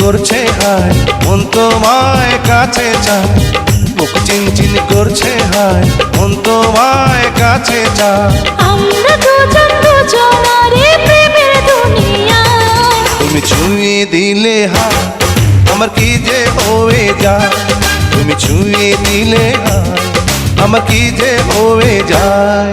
করছে হায় মন তোমায় কাছে চায়। বুক চিনচিন করছে হায় মন তোমায় কাছে চায়। আমরা দুজন দুজনারে প্রেমের দুনিয়ায় তুমি ছুঁয়ে দিলে হায় আমার কি যে হয়ে যায়? তুমি ছুঁয়ে দিলে হায় আমার কি যে হয়ে যায়?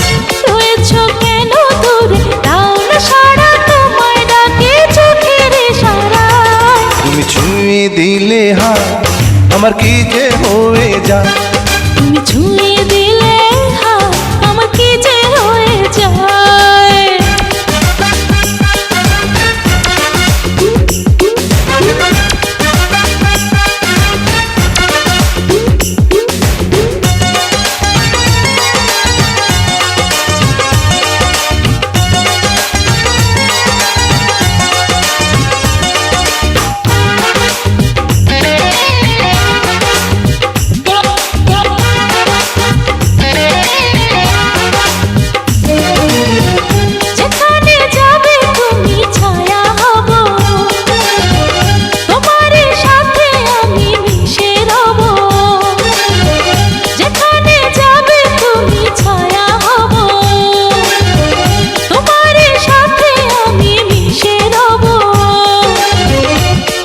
তুমি ছুঁয়ে দিলে হা আমার কি যে হয়ে যায়? তুমি ছুঁয়ে দিলে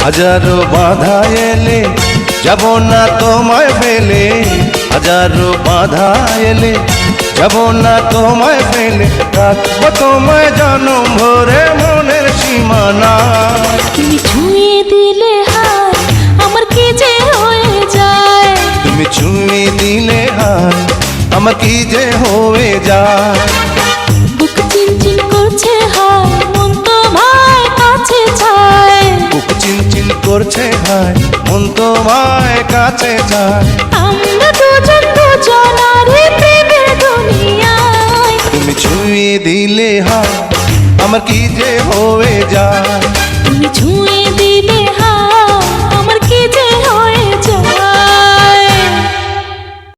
হাজারো বাধা এলে যাব না তোমায় ফেলে হাজারো বাধা এলে যাব না তোমায় ফেলে রাখব তোমায় জনম ভরে মনের সীমানা তুমি ছুঁয়ে দিলে হাত আমার কি যে হয়ে যায় তুমি ছুঁয়ে দিলে হায় আমার কি যে হয়ে যায় কাছে যায়। আমরা দুজন দুজনারে প্রেমের দুনিয়ায়। তুমি ছুঁয়ে দিলে হায় আমার কি যে হয়ে যায়।